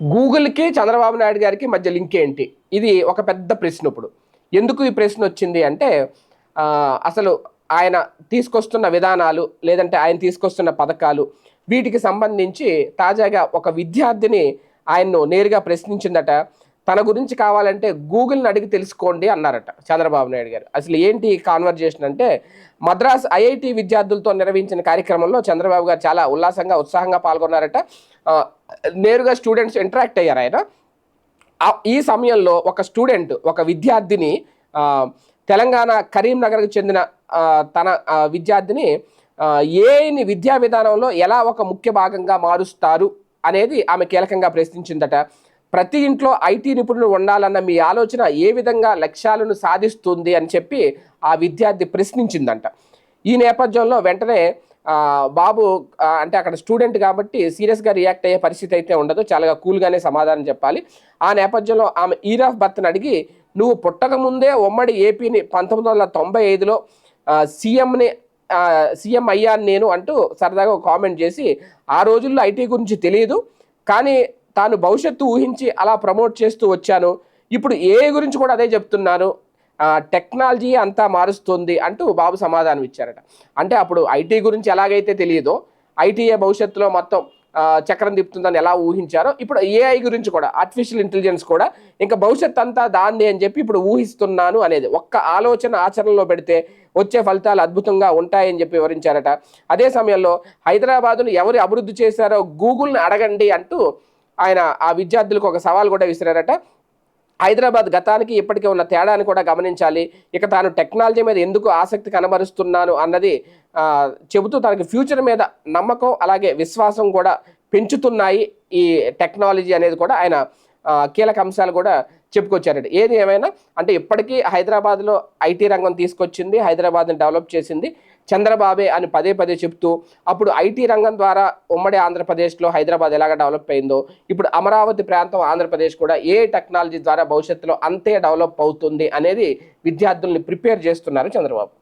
గూగుల్కి చంద్రబాబు నాయుడు గారికి మధ్య లింక్ ఏంటి? ఇది ఒక పెద్ద ప్రశ్న ఇప్పుడు. ఎందుకు ఈ ప్రశ్న వచ్చింది అంటే అసలు ఆయన తీసుకొస్తున్న విధానాలు లేదంటే ఆయన తీసుకొస్తున్న పథకాలు వీటికి సంబంధించి తాజాగా ఒక విద్యార్థిని ఆయన్ను నేరుగా ప్రశ్నించిందట. తన గురించి కావాలంటే గూగుల్ని అడిగి తెలుసుకోండి అన్నారట చంద్రబాబు నాయుడు గారు. అసలు ఏంటి కాన్వర్జేషన్ అంటే మద్రాస్ ఐఐటి విద్యార్థులతో నిర్వహించిన కార్యక్రమంలో చంద్రబాబు గారు చాలా ఉల్లాసంగా ఉత్సాహంగా పాల్గొన్నారట. నేరుగా స్టూడెంట్స్ ఇంటరాక్ట్ అయ్యారు ఆయన. ఈ సమయంలో ఒక స్టూడెంట్ ఒక విద్యార్థిని తెలంగాణ కరీంనగర్కి చెందిన తన విద్యార్థిని ఏని ఏఐని విద్యా విధానంలో ఎలా ఒక ముఖ్య భాగంగా మారుస్తారు అనేది ఆమె కీలకంగా ప్రశ్నించిందట. ప్రతి ఇంట్లో ఐటీ నిపుణులు ఉండాలన్న మీ ఆలోచన ఏ విధంగా లక్ష్యాలను సాధిస్తుంది అని చెప్పి ఆ విద్యార్థి ప్రశ్నించిందంట. ఈ నేపథ్యంలో వెంటనే బాబు అంటే అక్కడ స్టూడెంట్ కాబట్టి సీరియస్గా రియాక్ట్ అయ్యే పరిస్థితి అయితే ఉండదు. చాలా కూల్గానే సమాధానం చెప్పాలి. ఆ నేపథ్యంలో ఆమె ఈర్ ఆఫ్ బర్త్ని అడిగి నువ్వు పుట్టక ముందే ఉమ్మడి ఏపీని పంతొమ్మిది వందల తొంభై ఐదులో సీఎంని సీఎం అయ్యాను నేను అంటూ సరదాగా ఒక కామెంట్ చేసి ఆ రోజుల్లో ఐటీ గురించి తెలియదు కానీ తాను భవిష్యత్తు ఊహించి అలా ప్రమోట్ చేస్తూ వచ్చాను. ఇప్పుడు ఏ గురించి కూడా అదే చెప్తున్నాను టెక్నాలజీ అంతా మారుస్తుంది అంటూ బాబు సమాధానం ఇచ్చారట. అంటే అప్పుడు ఐటీ గురించి ఎలాగైతే తెలియదో ఐటీఏ భవిష్యత్తులో మొత్తం చక్రం తిప్పుతుందని ఎలా ఊహించారో ఇప్పుడు ఏఐ గురించి కూడా ఆర్టిఫిషియల్ ఇంటెలిజెన్స్ కూడా ఇంకా భవిష్యత్ అంతా దాన్ని అని చెప్పి ఇప్పుడు ఊహిస్తున్నాను అనేది ఒక్క ఆలోచన ఆచరణలో పెడితే వచ్చే ఫలితాలు అద్భుతంగా ఉంటాయని చెప్పి వివరించారట. అదే సమయంలో హైదరాబాదును ఎవరు అభివృద్ధి చేశారో గూగుల్ని అడగండి అంటూ ఆయన ఆ విద్యార్థులకు ఒక సవాల్ కూడా విసిరారట. హైదరాబాద్ గతానికి ఇప్పటికే ఉన్న తేడాని కూడా గమనించాలి. ఇక తాను టెక్నాలజీ మీద ఎందుకు ఆసక్తి కనబరుస్తున్నాను అన్నది చెబుతూ తనకి ఫ్యూచర్ మీద నమ్మకం అలాగే విశ్వాసం కూడా పెంచుతున్నాయి ఈ టెక్నాలజీ అనేది కూడా ఆయన కీలక అంశాలు కూడా చెప్పుకొచ్చారండి. ఏది ఏమైనా అంటే ఇప్పటికీ హైదరాబాద్లో ఐటీ రంగం తీసుకొచ్చింది హైదరాబాద్ని డెవలప్ చేసింది చంద్రబాబే అని పదే పదే చెప్తూ అప్పుడు ఐటీ రంగం ద్వారా ఉమ్మడి ఆంధ్రప్రదేశ్లో హైదరాబాద్ ఎలాగ డెవలప్ అయిందో ఇప్పుడు అమరావతి ప్రాంతం ఆంధ్రప్రదేశ్ కూడా ఏ టెక్నాలజీ ద్వారా భవిష్యత్తులో అంతే డెవలప్ అవుతుంది అనేది విద్యార్థుల్ని ప్రిపేర్ చేస్తున్నారు చంద్రబాబు.